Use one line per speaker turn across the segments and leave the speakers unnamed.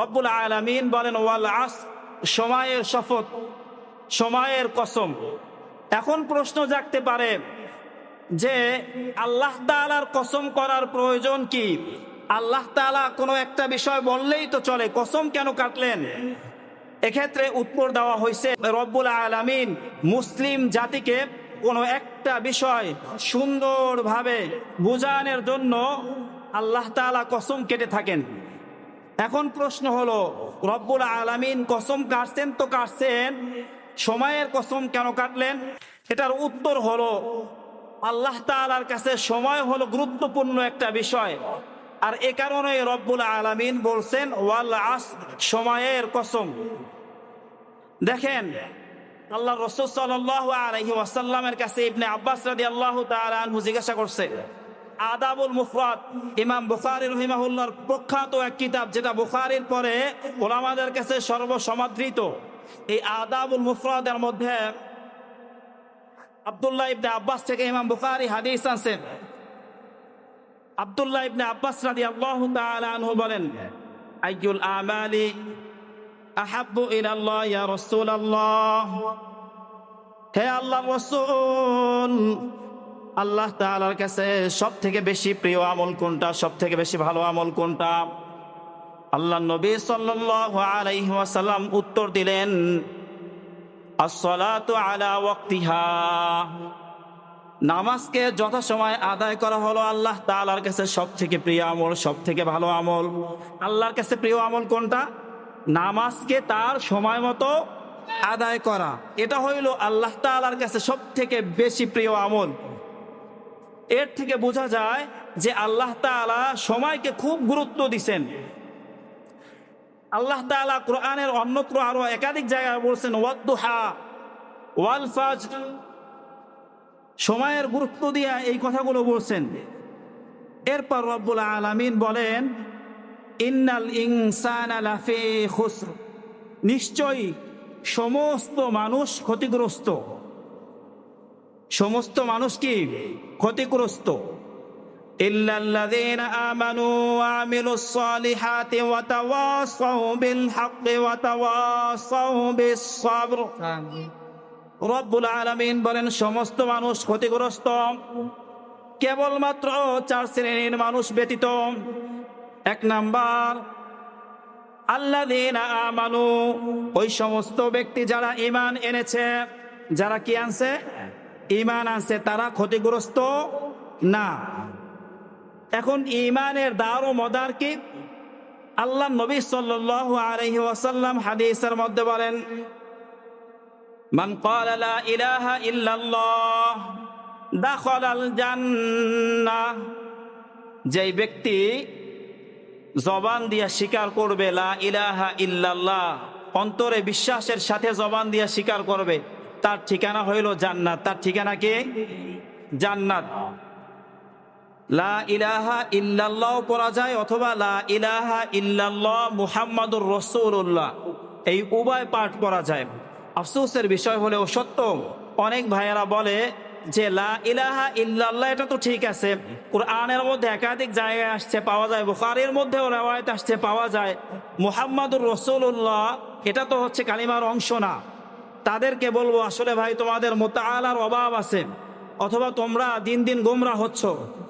রব্বুল আলামিন বলেন, ওয়াল আস সময়ের শপথ, সময়ের কসম। এখন প্রশ্ন জাগতে পারে যে আল্লাহ তাআলার কসম করার প্রয়োজন কি? আল্লাহ তাআলা কোনো একটা বিষয় বললেই তো চলে, কসম কেন কাটলেন? এক্ষেত্রে উত্তর দেওয়া হয়েছে, রব্বুল আলামিন মুসলিম জাতিকে কোনো একটা বিষয় সুন্দরভাবে বোঝানোর জন্য আল্লাহ তাআলা কসম কেটে থাকেন। এখন প্রশ্ন হলো, রব্বুল আলামিন কসম কাটছেন তো কাটছেন? সময়ের কসম কেন কাটলেন? এটার উত্তর হলো, আল্লাহ তাআলার কাছে সময় হলো গুরুত্বপূর্ণ একটা বিষয়। আর এ কারণে রব্বুল আলামিন বলছেন, ওয়াল আস, সময়ের কসম। দেখেন, আল্লাহ রসুল সাল্লাহ আলহি ওয়াসাল্লামের কাছে ইবনে আব্বাস রাদি আল্লাহ তালু জিজ্ঞাসা করছে আদাবুল মুফরাদ। ইমাম বুখারি রহিমাহুল্লার প্রখ্যাত এক কিতাব, যেটা বুখারির পরে ওলামাদের কাছে সর্বসমাদৃত। এই আদাবুল মুফরাদের মধ্যে আব্দুল্লাহ ইবনে আব্বাস থেকে ইমাম বুখারি হাদিস আনছেন। আব্দুল্লাহ ইবনে আব্বাস রাদি আল্লাহ তালু বলেন, আইয়ুল আমালি আহাব্বু ইলাল্লাহ ইয়া রাসূলুল্লাহ। হে আল্লাহ রাসূল আল্লাহ তাআলার কাছে সব থেকে বেশি প্রিয় আমল কোনটা? সব থেকে বেশি ভালো আমল কোনটা? আল্লাহ নবী ওয়াসাল্লাম উত্তর দিলেন, আসসালাতু আলা ওয়াক্তিহা। নামাজকে যথাসময় আদায় করা হলো আল্লাহ তাআলার কাছে সব থেকে প্রিয় আমল সব থেকে ভালো আমল। আল্লাহর কাছে প্রিয় আমল কোনটা? নামাজকে তার সময় মতো আদায় করা। এটা হইল আল্লাহ তালার কাছে সব থেকে বেশি প্রিয় আমল। এর থেকে বোঝা যায় যে আল্লাহ তালা সময়কে খুব গুরুত্ব দিছেন। আল্লাহ তালা কোরআনের অন্যত্র আরও একাধিক জায়গায় বলছেন, ওয়াদ্দুহা ওয়াল ফাজ সময়ের গুরুত্ব দিয়া এই কথাগুলো বলছেন। এরপর রব্বুল আলামিন বলেন, ইন্নাল ইনসান নিশ্চয়ই সমস্ত মানুষ ক্ষতিগ্রস্ত। সমস্ত মানুষ কি ক্ষতিগ্রস্ত? ইল্লাল্লাযীনা আমানু ওয়া আমিলুস সালিহাতি ওয়া তাওয়াসাউ বিল হাক্কি ওয়া তাওয়াসাউ বিস সাবর রব্বুল আলামিন বলেন সমস্ত মানুষ ক্ষতিগ্রস্ত। কেবলমাত্র চার শ্রেণির মানুষ ব্যতীত। এক নাম্বার আল্লাহ আমানু ওই সমস্ত ব্যক্তি যারা ইমান এনেছে যারা কি আনছে? ইমান আনছে, তারা ক্ষতিগ্রস্ত? না। এখন ইমানের দার ও মদার কি? আল্লাহ নবী সাল্লাল্লাহু আলাইহি ওয়াসাল্লাম হাদিসের মধ্যে বলেন, মান ক্বালা লা ইলাহা ইল্লাল্লাহ দাখালাল জান্নাহ। যেই ব্যক্তি জবান দিয়া স্বীকার করবে, লা ইলাহা ইল্লাল্লাহ, অন্তরে বিশ্বাসের সাথে জবান দিয়া স্বীকার করবে। তার ঠিকানা হইল জান্নাত। তার ঠিকানা কি? জান্নাত। লা ইলাহা ইল্লাল্লাহ পড়া যায় অথবা লা ইলাহা ইল্লাল্লাহ মুহাম্মাদুর রসুল্লাহ এই উভয় পাঠ পড়া যায়। আফসোসের বিষয় হলেও সত্য, অনেক ভাইয়েরা বলে যে লা ইলাহা ইল্লাল্লাহ এটা তো ঠিক আছে। কোরআনের মধ্যে একাধিক জায়গায় আসছে, পাওয়া যায়। বুখারের মধ্যেও রেওয়ায়ত আসছে, পাওয়া যায়। মুহাম্মাদুর রসুল্লাহ এটা তো হচ্ছে কালিমার অংশ না। তাদেরকে বলব, আসলে ভাই, তোমাদের মোতালার অভাব আছে, অথবা তোমরা দিন দিন গোমরা হচ্ছ।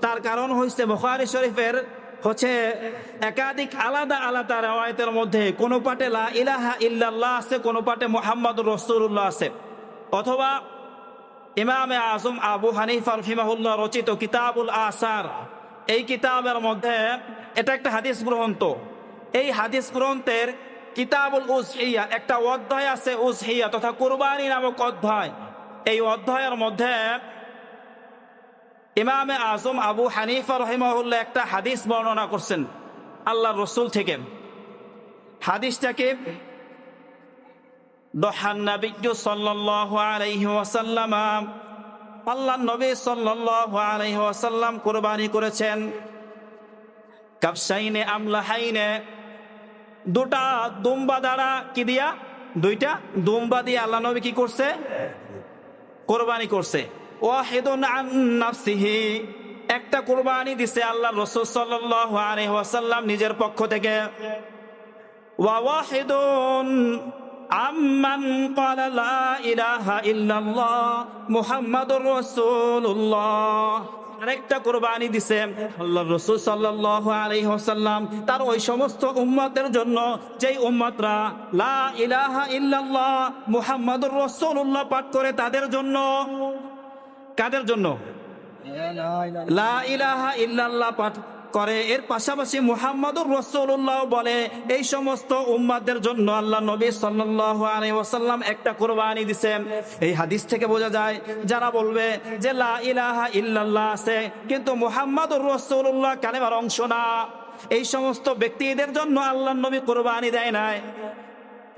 তার কারণ হচ্ছে বুখারি শরীফের হচ্ছে একাধিক আলাদা আলাদা রেওয়ায়তের মধ্যে কোনো পাটে লা ইলাহা ইল্লাল্লাহ আছে, কোনো পাটে মোহাম্মদুর রসুল্লাহ আছে। অথবা ইমামে আজম আবু হানিফা রহিমাহুল্লাহ রচিত কিতাবুল আসার, এই কিতাবের মধ্যে এটা একটা হাদিস গ্রন্থ। এই হাদিস গ্রন্থের কিতাবুল উজহিয়া, একটা অধ্যায় আছে উজহিয়া তথা কুরবানি নামক অধ্যায়। এই অধ্যায়ের মধ্যে ইমামে আজম আবু হানিফা রহিমাহুল্লাহ একটা হাদিস বর্ণনা করছেন আল্লাহ রসুল থেকে। হাদিসটাকে আল্লাহ নবী সাল্লাল্লাহু আলাইহি কুরবানি করেছেন। কাবসাইনে আমলাহাইনে দুটা দুম্বা দ্বারা কি দিয়া? দুইটা দুম্বা দিয়ে আল্লাহ নবী কি করছে? কোরবানি করছে। নাফসিহি। একটা কোরবানি দিছে আল্লাহ রসুল সাল্লাম নিজের পক্ষ থেকে। আম্মান ইলাহা ইল্লাল্লাহ আরেকটা কোরবানি দিছে। আল্লাহ রসুল সাল্লাহ আলি হাসাল্লাম তার ওই সমস্ত উম্মতের জন্য যেই উম্মতরা লা ইলাহা ইল্লাল্লাহ মুহাম্মাদুর রসুল্লাহ পাঠ করে তাদের জন্য কাদের জন্য? লা ইলাহা ইল্লাল্লাহ পাঠ করে। এর পাশাপাশি মুহাম্মাদুর রসুল্লাহ বলে, এই সমস্ত উম্মাদের জন্য আল্লাহ নবী ওয়াসাল্লাম একটা কোরবানি দিছে এই হাদিস থেকে বোঝা যায়, যারা বলবে যে, লা ইলাহা ইল্লাল্লাহ আছে, কিন্তু মুহাম্মাদুর রসুল্লাহ কালেমার অংশ না। এই সমস্ত ব্যক্তিদের জন্য আল্লাহ নবী কোরবানি দেয় নাই।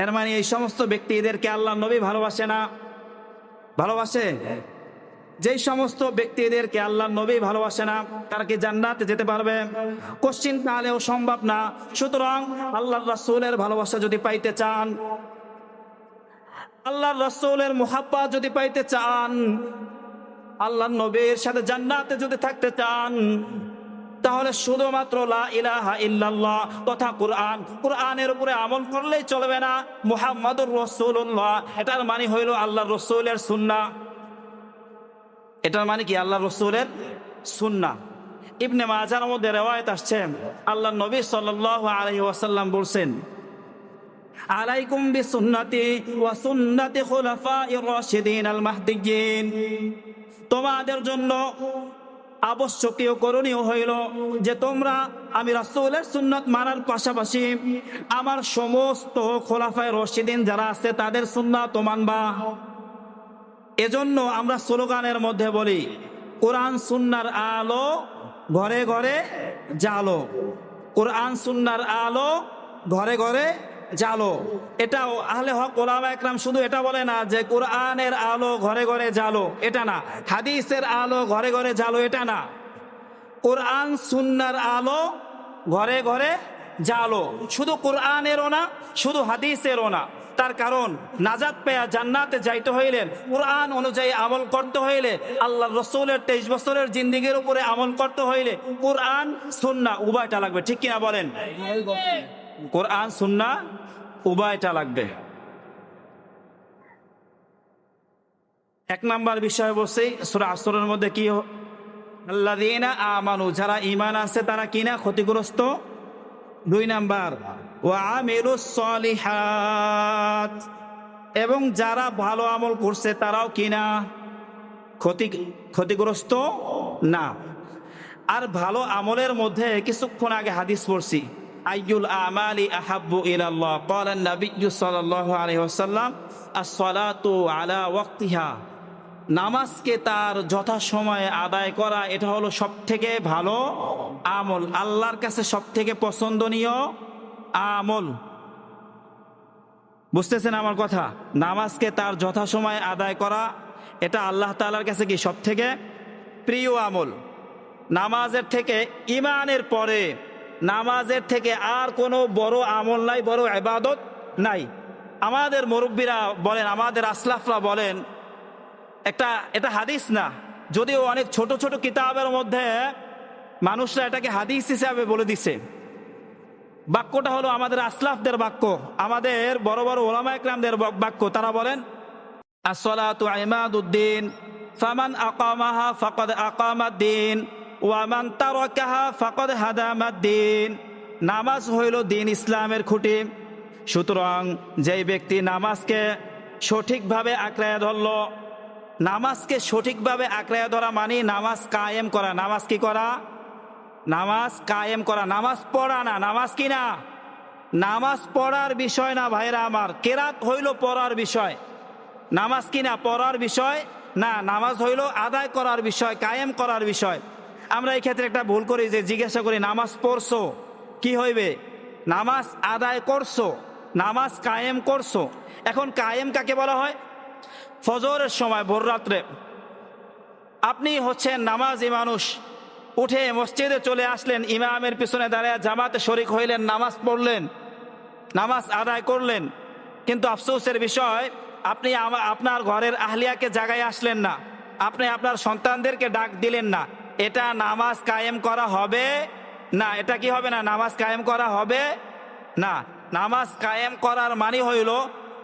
এর মানে এই সমস্ত ব্যক্তিদেরকে আল্লাহ নবী ভালোবাসে না। ভালোবাসে? যেই সমস্ত ব্যক্তিদেরকে আল্লাহ নবী ভালোবাসে না, তারা কি জান্নাতে যেতে পারবে? কোশ্চিন কালেও সম্ভব না। সুতরাং আল্লাহ রাসূলের ভালোবাসা যদি পাইতে চান আল্লাহ রাসূলের মুহাব্বা যদি পাইতে চান আল্লাহ নবীর সাথে জান্নাতে যদি থাকতে চান, তাহলে শুধুমাত্র লা ইলাহা তথা কোরআন। কোরআনের উপরে আমল করলেই চলবে না। মুহাম্মাদুর রাসূলুল্লাহ। এটার মানে হইল আল্লাহ রসুলের সুন্নাহ। এটার মানে কি? আল্লাহ রসুলের সুন্না ইবনে মাজার মধ্যে রেওয়ায়ত আসছে আল্লাহ নবী সাল্লাল্লাহু আলাইহি ওয়াসাল্লাম বলছেন, আলাইকুম সুন্নতি তোমাদের জন্য আবশ্যকীয় করণীয় হইল যে তোমরা আমি রাসূলের সুন্নত মানার পাশাপাশি আমার সমস্ত খোলাফায় রশিদিন যারা আছে তাদের সুন্নাত মানবা। এজন্য আমরা স্লোগানের মধ্যে বলি, কোরআন সুন্নার আলো ঘরে ঘরে জালো কোরআন সুন্নার আলো ঘরে ঘরে জালো এটাও আহলে হক ওলামা একরাম শুধু এটা বলে না যে কোরআনের আলো ঘরে ঘরে জালো এটা না। হাদিসের আলো ঘরে ঘরে জালো এটা না। কোরআন সুন্নার আলো ঘরে ঘরে জালো শুধু কোরআনেরও না, শুধু হাদিসেরও না। তার কারণ নাজাদ পেয়া জান্নাতে যাইতে হইলে কোরআন অনুযায়ী আমল করতে হইলে আল্লাহ রসুলের তেইশ বছরের জিন্দিগির উপরে আমল করতে হইলে কোরআন, সুন্না উভয়টা লাগবে। ঠিক কিনা বলেন? কোরআন, সুন্না উভয়টা লাগবে। এক নাম্বার বিষয় বলছি, সুরা আসরের মধ্যে কি আল্লাদিনা আমানু, যারা ইমান আছে তারা কিনা ক্ষতিগ্রস্ত? দুই নাম্বার সলিহাত এবং যারা ভালো আমল করছে তারাও কিনা ক্ষতি ক্ষতিগ্রস্ত না আর ভালো আমলের মধ্যে কিছুক্ষণ আগে হাদিস পড়ছি আইয়ুল আমালি আহাব্বু ইলাল্লাহ قال النبي صلى الله عليه وسلم الصلاه على وقتها নামাজকে তার যথাসময়ে আদায় করা এটা হলো সব থেকে ভালো আমল আল্লাহর কাছে সব থেকে পছন্দনীয় আমল। বুঝতেছেন আমার কথা? নামাজকে তার যথাসময়ে আদায় করা, এটা আল্লাহ তালার কাছে কি সব থেকে প্রিয় আমল? নামাজের থেকে ইমানের পরে, নামাজের থেকে আর কোনো বড় আমল নাই, বড় এবাদত নাই। আমাদের মুরব্বীরা বলেন, আমাদের আসলাফরা বলেন, একটা, এটা হাদিস না। যদিও অনেক ছোট ছোট কিতাবের মধ্যে মানুষরা এটাকে হাদিস হিসাবে বলে দিছে। বাক্যটা হলো আমাদের আসলাফদের বাক্য, আমাদের বড় বড় ওলামা একরামদের বাক্য। তারা বলেন, আসসালাতু ইমাদুদ্দিন, ফামান আকামাহা ফাকাদ আকামাদ্দিন ওয়ামান তারাকাহা ফাকাদ হাদামাদ্দিন। নামাজ হইল দিন ইসলামের খুঁটি। সুতরাং যেই ব্যক্তি নামাজকে সঠিকভাবে আঁকড়ায় ধরল, নামাজকে সঠিকভাবে আঁকড়ায় ধরা মানে নামাজ কায়েম করা। নামাজ কি করা? নামাজ কায়েম করা, নামাজ পড়া না, নামাজ কি না? নামাজ পড়ার বিষয় না ভাইরা আমার, কেরাত হইল পড়ার বিষয়। নামাজ কি না, পড়ার বিষয়? না, নামাজ হইল আদায় করার বিষয়, কায়েম করার বিষয়। আমরা এই ক্ষেত্রে একটা ভুল করি যে জিজ্ঞাসা করি, নামাজ পড়ছো? কি হইবে? নামাজ আদায় করছ? নামাজ কায়েম করছ? এখন কায়েম কাকে বলা হয়? ফজরের সময়, ভোর রাত্রে। আপনি হচ্ছেন নামাজি মানুষ। উঠে মসজিদে চলে আসলেন, ইমামের পিছনে দাঁড়িয়ে জামাতে শরিক হইলেন, নামাজ পড়লেন, নামাজ আদায় করলেন। কিন্তু আফসোসের বিষয়, আপনি আপনার ঘরের আহলিয়াকে জাগায় আসলেন না। আপনি আপনার সন্তানদেরকে ডাক দিলেন না। এটা নামাজ কায়েম করা হবে? না, এটা কি হবে না? নামাজ কায়েম করা হবে? না, নামাজ কায়েম করার মানে হইল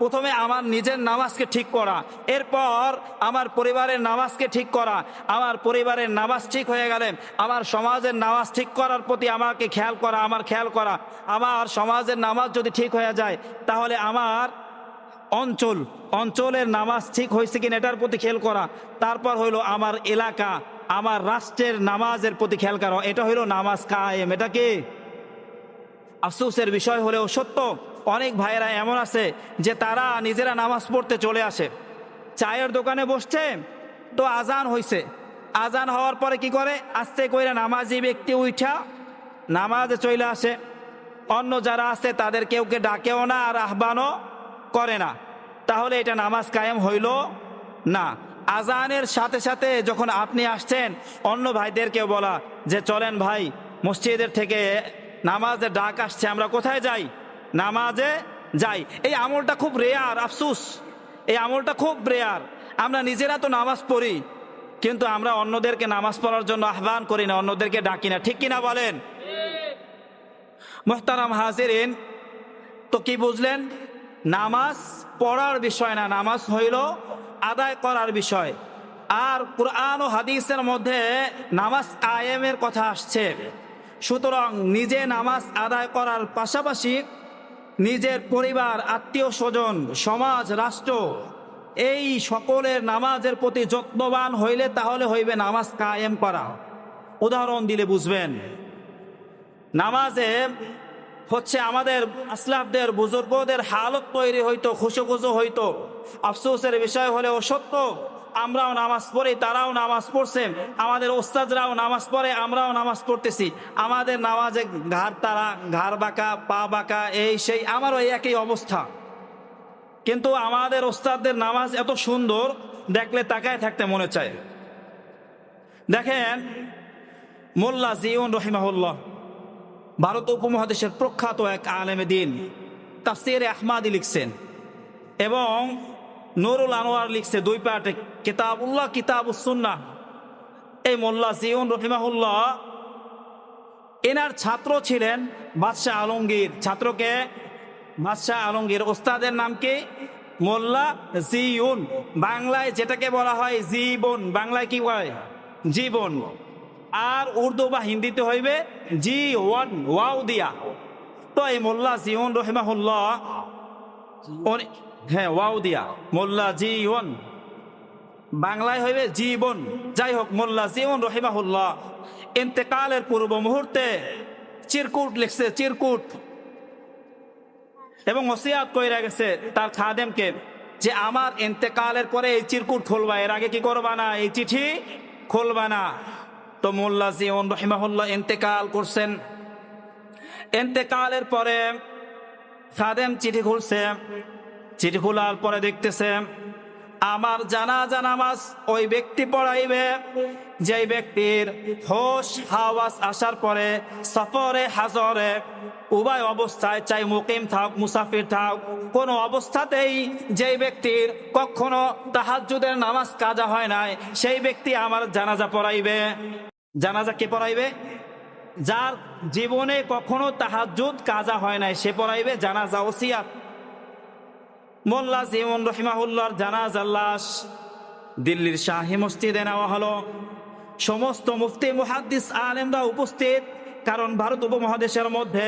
প্রথমে আমার নিজের নামাজকে ঠিক করা, এরপর আমার পরিবারের নামাজকে ঠিক করা। আমার পরিবারের নামাজ ঠিক হয়ে গেলে, আমার সমাজের নামাজ ঠিক করার প্রতি আমাকে খেয়াল করা, আমার খেয়াল করা। আমার সমাজের নামাজ যদি ঠিক হয়ে যায়, তাহলে আমার অঞ্চল, অঞ্চলের নামাজ ঠিক হয়েছে কিনা এটার প্রতি খেয়াল করা। তারপর হইল আমার এলাকা, আমার রাষ্ট্রের নামাজের প্রতি খেয়াল করা। এটা হইল নামাজ কায়েম। এটা কি? আফসোসের বিষয় হলেও সত্য। অনেক ভাইয়েরা এমন আছে যে তারা নিজেরা নামাজ পড়তে চলে আসে। চায়ের দোকানে বসছে, তো আজান হইছে। আজান হওয়ার পরে কি করে? আস্তে কইরা নামাজি ব্যক্তি উঠা নামাজে চলে আসে। অন্য যারা আছে তাদের কেউকে ডাকেও না আর আহ্বানও করে না। তাহলে এটা নামাজ কায়েম হইল না। আজানের সাথে সাথে যখন আপনি আসছেন, অন্য ভাইদেরকেও বলা যে, চলেন ভাই, মসজিদের থেকে নামাজের ডাক আসছে, আমরা কোথায় যাই? নামাজে যাই। এই আমলটা খুব রেয়ার আফসুস। এই আমলটা খুব রেয়ার আমরা নিজেরা তো নামাজ পড়ি, কিন্তু আমরা অন্যদেরকে নামাজ পড়ার জন্য আহ্বান করি না, অন্যদেরকে ডাকি না। ঠিক কিনা বলেন? মোহতারাম হাজিরিন, তো কি বুঝলেন? নামাজ পড়ার বিষয় না, নামাজ হইল আদায় করার বিষয়। আর কোরআন ও হাদিসের মধ্যে নামাজ আয়েমের কথা আসছে। সুতরাং নিজে নামাজ আদায় করার পাশাপাশি নিজের পরিবার, আত্মীয় স্বজন, সমাজ, রাষ্ট্র, এই সকলের নামাজের প্রতি যত্নবান হইলে তাহলে হইবে নামাজ কায়েম করা। উদাহরণ দিলে বুঝবেন। নামাজে হচ্ছে আমাদের আসলাফদের, বুজুর্গদের হালত তৈরি হইতো খুশো খুশো হইতো। আফসোসের বিষয় হলেও সত্য। আমরাও নামাজ পড়ি, তারাও নামাজ পড়ছে। আমাদের ওস্তাদরাও নামাজ পড়ে, আমরাও নামাজ পড়তেছি। আমাদের নামাজে ঘাড় তারা, ঘাড় বাঁকা, পা বাঁকা, এই সেই, আমারও এই একই অবস্থা। কিন্তু আমাদের ওস্তাদদের নামাজ এত সুন্দর, দেখলে তাকায় থাকতে মনে চায়। দেখেন, মোল্লা জিউন রহিমাহুল্লাহ, ভারত উপমহাদেশের প্রখ্যাত এক আলেমে দিন, তাফসিরে আহমাদি লিখছেন। এবং নুরুল আনোয়ার লিখছে দুই পার্টে, কিতাবুল্লাহ কিতাবুসুন্না এই মোল্লা জিউন রহিমাহুল্লাহ, এনার ছাত্র ছিলেন বাদশাহ আলমগীর। ছাত্রকে বাদশাহ আলমগীর। ওস্তাদের নাম কি? মোল্লা জিউন। বাংলায় যেটাকে বলা হয় জীবন। বাংলায় কি হয়? জীবন। আর উর্দু বা হিন্দিতে হইবে জি ওয়ান ওয়াও দিয়া। তো এই মোল্লা জিউন রহিমাহুল্লাহ হ্যাঁ ওয়াও দিয়া। মোল্লা জিওন বাংলায় হইবে জীবন। যাই হোক, মোল্লা জীবন রহিমাহুল্লাহ। ইন্তেকালের পূর্ব মুহূর্তে চিরকুট লিখছে, চিরকুট। এবং ওসিয়াত কইরা গেছে তার খাদেমকে যে আমার ইন্তেকালের পরে এই চিরকুট খুলবা, এর আগে কি করবা না? এই চিঠি খুলবা না। তো মোল্লা জিওন রহিমাহুল্লাহ ইন্তেকাল করছেন। ইন্তেকালের পরে খাদেম চিঠি খুলছে। চিঠি খোলার পরে দেখতেছে, আমার জানাজা নামাজ ওই ব্যক্তি পড়াইবে। যে ব্যক্তির হোশ হাওয়াস আসার পরে সফরে হাজরে উভয় অবস্থায় চাই মুকিম থাক, মুসাফির থাক, কোন অবস্থাতেই যেই ব্যক্তির কখনো তাহাজ্জুদের নামাজ কাজা হয় নাই, সেই ব্যক্তি আমার জানাজা পড়াইবে। জানাজা কে পড়াইবে? যার জীবনে কখনো তাহাজ্জুদ কাজা হয় নাই, সে পড়াইবে জানাজা ওসিয়াত। মোল্লা জিমন রহিমাহুল্লার জানাজার লাশ দিল্লির শাহী মসজিদে নেওয়া হলো। সমস্ত মুফতি, মুহাদ্দিস, আলেমরা উপস্থিত, কারণ ভারত উপমহাদেশের মধ্যে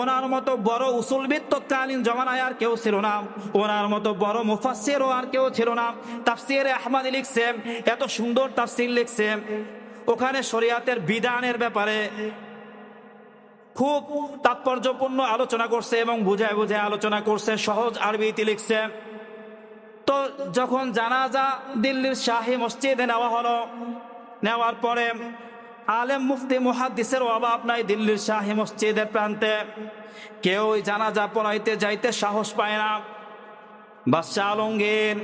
ওনার মতো বড় উসুলবিদ তৎকালীন জমানায় আর কেউ ছিল না। ওনার মতো বড় মুফাসসিরও আর কেউ ছিল না। তাফসিরে আহমাদি লিখছে এত সুন্দর তাফসির লিখছে ওখানে শরিয়াতের বিধানের ব্যাপারে খুব তাৎপর্যপূর্ণ আলোচনা করছে এবং বুঝায় বুঝায় আলোচনা করছে, সহজ আরবিতে লিখছে, তো যখন জানাজা দিল্লির শাহী মসজিদে নেওয়া হলো, নেওয়ার পরে আলেম মুফতি মুহাদ্দিসের অভাব নাই দিল্লির শাহী মসজিদের প্রান্তে। কেউ ওই জানাজা পড়াইতে যাইতে সাহস পায় না। বাদশাহ আলমগীর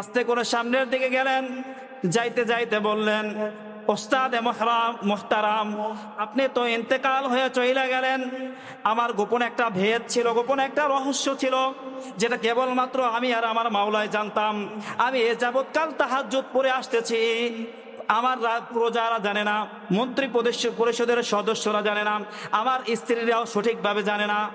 আস্তে করে সামনের দিকে গেলেন, যাইতে যাইতে বললেন ওস্তাদ মহরাম, মোহতারাম, আপনি তো ইন্তেকাল হয়ে চলে গেলেন। আমার গোপন একটা ভেদ ছিল, গোপন একটা রহস্য ছিল, যেটা কেবলমাত্র আমি আর আমার মাওলায় জানতাম। আমি এ যাবৎকাল তাহার তাহাজ্জুদ পরে আসতেছি। আমার প্রজারা জানে না, মন্ত্রী পরিষ- পরিষদের সদস্যরা জানে না, আমার স্ত্রীরাও সঠিকভাবে জানে না।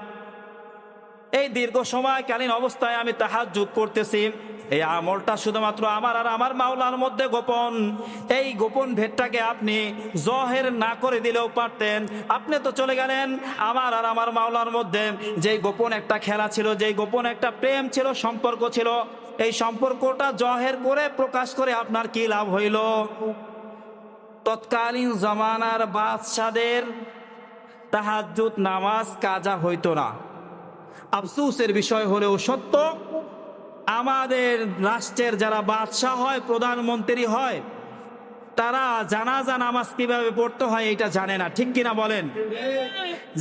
এই দীর্ঘ সময়কালীন অবস্থায় আমি তাহাজ্জুদ করতেছি এই আমলটা শুধুমাত্র আমার আর আমার মাওলার মধ্যে গোপন। এই গোপন ভেদটাকে আপনি জহের না করে দিলেও পারতেন। আপনি তো চলে গেলেন আমার আর আমার মাওলার মধ্যে। যেই গোপন একটা খেলা ছিল, যেই গোপন একটা প্রেম ছিল, সম্পর্ক ছিল, এই সম্পর্কটা জহের করে প্রকাশ করে আপনার কি লাভ হইল? তৎকালীন জমানার বাদশাদের তাহাজ্জুদ নামাজ কাজা হইতো না। আফসুসের বিষয় হলেও সত্য আমাদের রাষ্ট্রের যারা বাদশাহ হয় প্রধানমন্ত্রী হয় তারা জানাজা নামাজ কীভাবে পড়তে হয় এটা জানে না। ঠিক কিনা বলেন?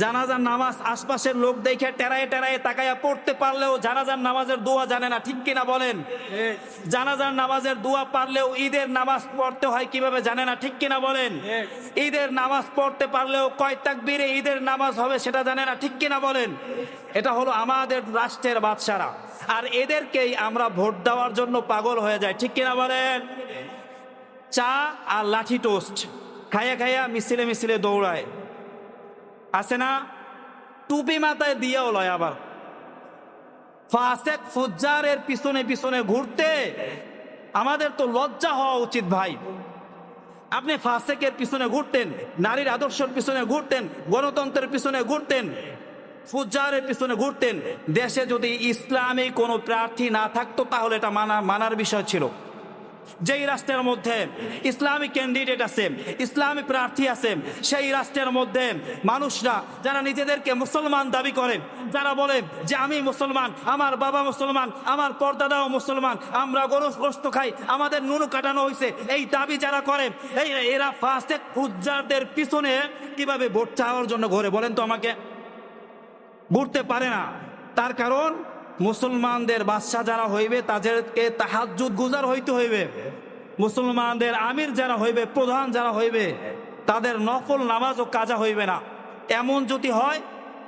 জানাজার নামাজ আশপাশের লোক দেখে টেরায় টেরায় তাকাইয়া পড়তে পারলেও জানাজার নামাজের দোয়া জানে না। ঠিক কিনা বলেন? জানাজার নামাজের দোয়া পারলেও ঈদের নামাজ পড়তে হয় কীভাবে জানে না? ঠিক কিনা বলেন? ঈদের নামাজ পড়তে পারলেও কয় তাকবীরে ঈদের নামাজ হবে সেটা জানে না। ঠিক কিনা বলেন? এটা হলো আমাদের রাষ্ট্রের বাদশারা। আর এদেরকেই আমরা ভোট দেওয়ার জন্য পাগল হয়ে যায় ঠিক কিনা বলেন? চা আর লাঠি টোস্ট। খাইয়া খাইয়া মিছিলে মিছিলে দৌড়ায়। আছে না? টুপি মাথায় দিয়েও লয় আবার। ফাসেক ফুজ্জারের পিছনে পিছনে ঘুরতে আমাদের তো লজ্জা হওয়া উচিত ভাই। আপনি ফাসেকের পিছনে ঘুরতেন, নারীর আদর্শের পিছনে ঘুরতেন, গণতন্ত্রের পিছনে ঘুরতেন, ফুজ্জারের পিছনে ঘুরতেন। দেশে যদি ইসলামী কোনো প্রার্থী না থাকতো, তাহলে এটা মানা মানার বিষয় ছিল। যেই রাষ্ট্রের মধ্যে ইসলামী ক্যান্ডিডেট আছে ইসলামী প্রার্থী আছে, সেই রাষ্ট্রের মধ্যে মানুষরা যারা নিজেদেরকে মুসলমান দাবি করে, যারা বলে যে আমি মুসলমান, আমার বাবা মুসলমান, আমার পর্দাদাও মুসলমান, আমরা গরু গোস্ত খাই, আমাদের নুনু কাটানো হয়েছে এই দাবি যারা করে, এই এরা ফার্স্টে উজ্জারদের পিছনে কীভাবে ভোট চাওয়ার জন্য ঘরে বলেন তো আমাকে? ঘুরতে পারে না। তার কারণ মুসলমানদের বাদশাহ যারা হইবে, তাদেরকে তাহাজুদ গুজার হইতে হইবে। মুসলমানদের আমির যারা হইবে, প্রধান যারা হইবে, তাদের নফল নামাজ ও কাজা হইবে না। এমন যদি হয়,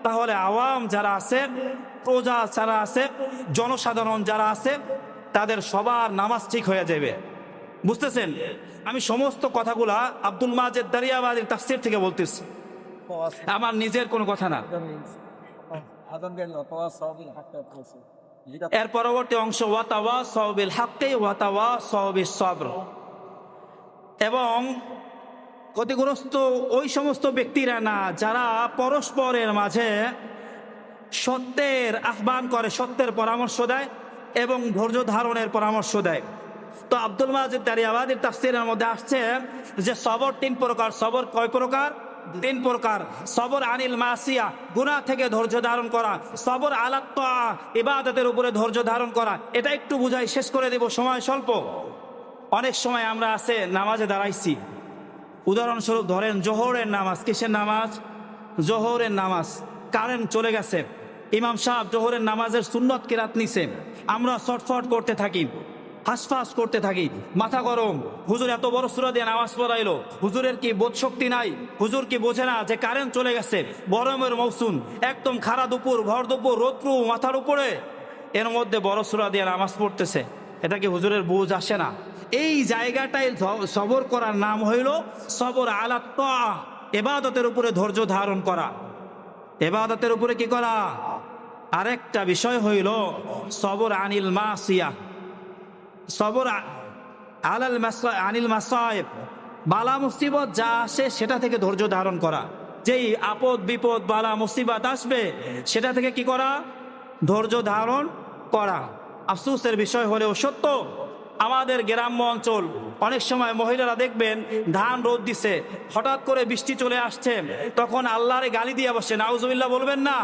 তাহলে আওয়াম যারা আছে, প্রজা যারা আছে, জনসাধারণ যারা আছে, তাদের সবার নামাজ ঠিক হয়ে যাবে বুঝতেছেন? আমি সমস্ত কথাগুলা আব্দুল মাজেদ দারিয়াবাদের তাফসির থেকে বলতেছি। আমার নিজের কোনো কথা না। এর পরবর্তী অংশ ওয়াতাওয়া সবিল হাক্কে ওয়াতাওয়া সবিল সবর এবং ক্ষতিগ্রস্ত ওই সমস্ত ব্যক্তিরা না, যারা পরস্পরের মাঝে সত্যের আহ্বান করে, সত্যের পরামর্শ দেয় এবং ধৈর্য ধারণের পরামর্শ দেয়। তো আব্দুল মাজিদ দারিয়াবাদের তাফসিরের মধ্যে আসছে যে, সবর তিন প্রকার, সবর কয় প্রকার? তিন প্রকার। সবর আনিল মাসিয়া, গুনাহ থেকে ধৈর্য ধারণ করা। সবর আলাত্ত ইবাদতের উপরে ধৈর্য ধারণ করা। এটা একটু বুঝাই, শেষ করে দেব, সময় স্বল্প। অনেক সময় আমরা আছে, নামাজে দাঁড়াইছি। উদাহরণস্বরূপ ধরেন, জোহরের নামাজ, কিসের নামাজ? জোহরের নামাজ, কারেন্ট চলে গেছে। ইমাম সাহেব জোহরের নামাজের সুন্নত কেরাত নিছে। আমরা শর্টফট করতে থাকি। হাসফাস করতে থাকি। মাথা গরম। হুজুর এত বড় সুরা দিয়ে নামাজ পড়াইলো। হুজুরের কি বোধ শক্তি নাই? হুজুর কি বোঝে না যে কারেন্ট চলে গেছে? গরমের মৌসুম। একদম খারা দুপুর ভর দুপুর রোদ্রু মাথার উপরে। এর মধ্যে বড় সুরা দিয়ে নামাজ পড়তেছে। এটা কি হুজুরের বুঝ আসে না? এই জায়গাটায় সবর করার নাম হইল সবর আলাত্ত এবাদতের উপরে ধৈর্য ধারণ করা। এবাদতের উপরে কি করা? আরেকটা বিষয় হইল সবর আনিল মাসিয়া। সবর আলাল আনিল মাসায়েব। বালা মুসিবত যা আসে সেটা থেকে ধৈর্য ধারণ করা। যেই আপদ, বিপদ, বালা, মুসিবত আসবে সেটা থেকে কি করা? ধৈর্য ধারণ করা। আফসোসের বিষয় হলেও সত্য, আমাদের গ্রাম্য অঞ্চল, অনেক সময় মহিলারা দেখবেন ধান রোদ দিছে, হঠাৎ করে বৃষ্টি চলে আসছে, তখন আল্লাহরে গালি দিয়ে বসে নাউজুবিল্লাহ বলবেন না,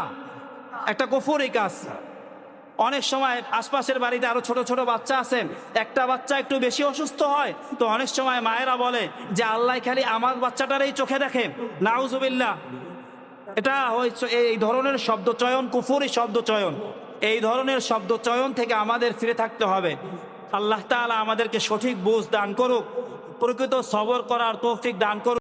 একটা কফুরি কাজ। অনেক সময় আশপাশের বাড়িতে আরও ছোট ছোট বাচ্চা আছে। একটা বাচ্চা একটু বেশি অসুস্থ হয়, তো অনেক সময় মায়েরা বলে যে, আল্লাহ খালি আমার বাচ্চাটারই চোখে দেখে নাউজুবিল্লাহ। এটা এই ধরনের শব্দ চয়ন কুফুরি শব্দ চয়ন এই ধরনের শব্দ চয়ন থেকে আমাদের ফিরে থাকতে হবে। আল্লাহ তাআলা আমাদেরকে সঠিক বুঝ দান করুক, প্রকৃত সবর করার তৌফিক দান করুক।